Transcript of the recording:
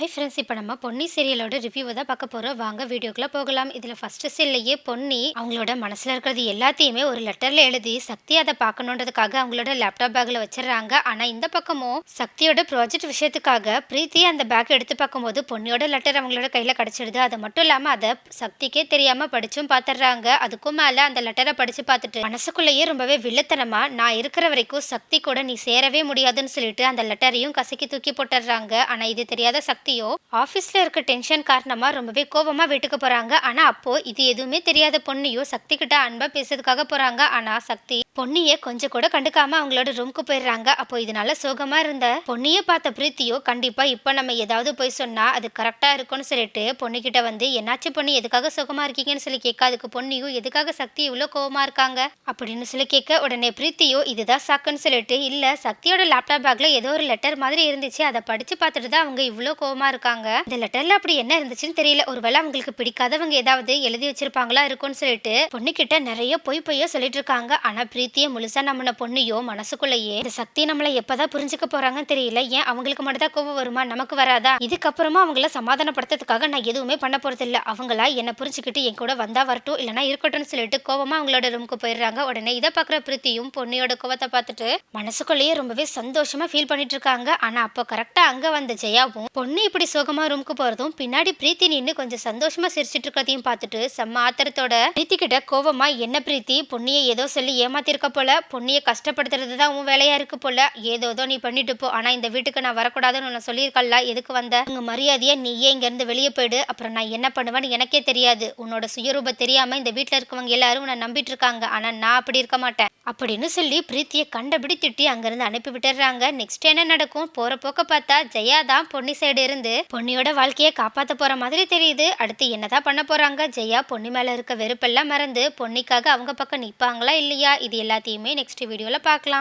Hi friends இப்போ நம்ம பொன்னி சீரியலோட ரிவ்யூவை தான் பார்க்க போகிறோம் வாங்க வீடியோக்குள்ளே போகலாம். இதில் ஃபஸ்ட்டு சீல்லையே பொன்னி அவங்களோட மனசில் இருக்கிறது எல்லாத்தையுமே ஒரு லெட்டரில் எழுதி சக்தி அதை பார்க்கணுன்றதுக்காக அவங்களோட லேப்டாப் பேக்கில் வச்சிடுறாங்க. ஆனால் இந்த பக்கமும் சக்தியோட ப்ராஜெக்ட் விஷயத்துக்காக பிரீத்தி அந்த பேக் எடுத்து பார்க்கும்போது பொன்னியோட லெட்டர் அவங்களோட கையில் கிடச்சிடுது. அது மட்டும் இல்லாமல் அதை சக்திக்கே தெரியாமல் படிச்சும் பார்த்துடுறாங்க. அதுக்கும் மேலே அந்த லெட்டரை படித்து பார்த்துட்டு மனசுக்குள்ளேயே ரொம்பவே வில்லத்தனமாக நான் இருக்கிற வரைக்கும் சக்தி கூட நீ சேரவே முடியாதுன்னு சொல்லிட்டு அந்த லெட்டரையும் கசக்கி தூக்கி போட்டுடுறாங்க. ஆனால் இது தெரியாத சக்தி சக்தியோ ஆஃபீஸில் இருக்க டென்ஷன் காரணமாக ரொம்பவே கோபமாக வீட்டுக்கு போகிறாங்க ஆனால் அப்போ இது எதுவுமே தெரியாத பொண்ணையோ சக்தி கிட்ட அன்பாக பேசுறதுக்காக போகிறாங்க ஆனால் சக்தி பொன்னியை கொஞ்சம் கூட கண்டுக்காம அவங்களோட ரூம்க்கு போயிடுறாங்க. அப்போ இதனால சோகமா இருந்த பொன்னியை பார்த்த பிரீத்தியோ கண்டிப்பா இப்போ நம்ம ஏதாவது போய் சொன்னா அது கரெக்டா இருக்கும்னு சொல்லிட்டு பொண்ணுகிட்ட வந்து என்னாச்சு பொண்ணு எதுக்காக சோகமா இருக்கீங்கன்னு சொல்லி கேட்க அதுக்கு பொன்னியும் எதுக்காக சக்தி இவ்வளோ கோவமா இருக்காங்க? அப்படின்னு சொல்லி கேட்க உடனே பிரீத்தியோ இதுதான் சாக்குன்னு சொல்லிட்டு இல்ல சக்தியோட லேப்டாப் பேக்ல ஏதோ ஒரு லெட்டர் மாதிரி இருந்துச்சு. அதை படிச்சு பார்த்துட்டு தான் அவங்க இவ்வளோ கோவமா இருக்காங்க. இந்த லெட்டர்ல அப்படி என்ன இருந்துச்சுன்னு தெரியல. ஒருவேளை அவங்களுக்கு பிடிக்காதவங்க ஏதாவது எழுதி வச்சிருப்பாங்களா இருக்கும்னு சொல்லிட்டு பொண்ணுகிட்ட நிறைய பொய் பொய்யா சொல்லிட்டு இருக்காங்க. ஆனா பிரீத்தியை முழுசா நம்மளை பொண்ணையோ மனசுக்குள்ளேயே இந்த சக்தி நம்மளை எப்போதான் புரிஞ்சுக்க போறாங்கன்னு தெரியல. ஏன் அவங்களுக்கு மட்டும் தான் கோவம் வருமா? நமக்கு வராதா? இதுக்கப்புறமா அவங்கள சமாதானப்படுத்துறதுக்காக நான் எதுவுமே பண்ண போறது இல்லை அவங்களா என்னை புரிஞ்சுக்கிட்டு என் கூட வந்தா வரட்டும் இல்லைன்னா இருக்கட்டும்னு சொல்லிட்டு கோவமாக அவங்களோட ரூமுக்கு போயிடுறாங்க. உடனே இதை பார்க்குற பிரீத்தியும் பொண்ணையோட கோவத்தை பார்த்துட்டு மனசுக்குள்ளேயே ரொம்பவே சந்தோஷமா ஃபீல் பண்ணிட்டு இருக்காங்க. ஆனால் அப்போ கரெக்டாக அங்கே வந்த ஜெயாவும் பொண்ணு இப்படி சோகமா ரூமுக்கு போறதும் பின்னாடி பிரீத்தி நின்று கொஞ்சம் சந்தோஷமா சிரிச்சிட்டு இருக்கிறதையும் பார்த்துட்டு செம்ம ஆத்திரத்தோட பிரீத்தி கிட்ட கோவமா என்ன பிரீத்தி? பொண்ணியை ஏதோ சொல்லி இருக்க போல. பொண்ணியை கஷ்டப்படுத்துறது தான் உன் வேலையா இருக்கு போல. ஏதோதோ நீ பண்ணிட்டு போ. ஆனா இந்த வீட்டுக்கு நான் வரக்கூடாதுன்னு உன்னை சொல்லியிருக்கல எதுக்கு வந்த? உங்க மரியாதையா நீயே இங்க இருந்து வெளியே போயிடு. அப்புறம் நான் என்ன பண்ணுவேன்னு எனக்கே தெரியாது. உன்னோட சுயரூபம் தெரியாம இந்த வீட்டுல இருக்கவங்க எல்லாரும் உன்னை நம்பிட்டு இருக்காங்க. ஆனா நான் அப்படி இருக்க மாட்டேன். அப்படின்னு சொல்லி பிரீத்தியை கண்டபடி திட்டி அங்கிருந்து அனுப்பி விட்டுறாங்க. நெக்ஸ்ட் என்ன நடக்கும்? போற போக்க பார்த்தா ஜெயா தான் பொன்னி சைடு இருந்து பொன்னியோட வாழ்க்கையை காப்பாத்த போற மாதிரி தெரியுது. அடுத்து என்னதான் பண்ண போறாங்க? ஜெயா பொன்னி மேல இருக்க வெறுப்பெல்லாம் மறந்து பொன்னிக்காக அவங்க பக்கம் நிப்பாங்களா இல்லையா? இது எல்லாத்தையுமே நெக்ஸ்ட் வீடியோல பார்க்கலாம்.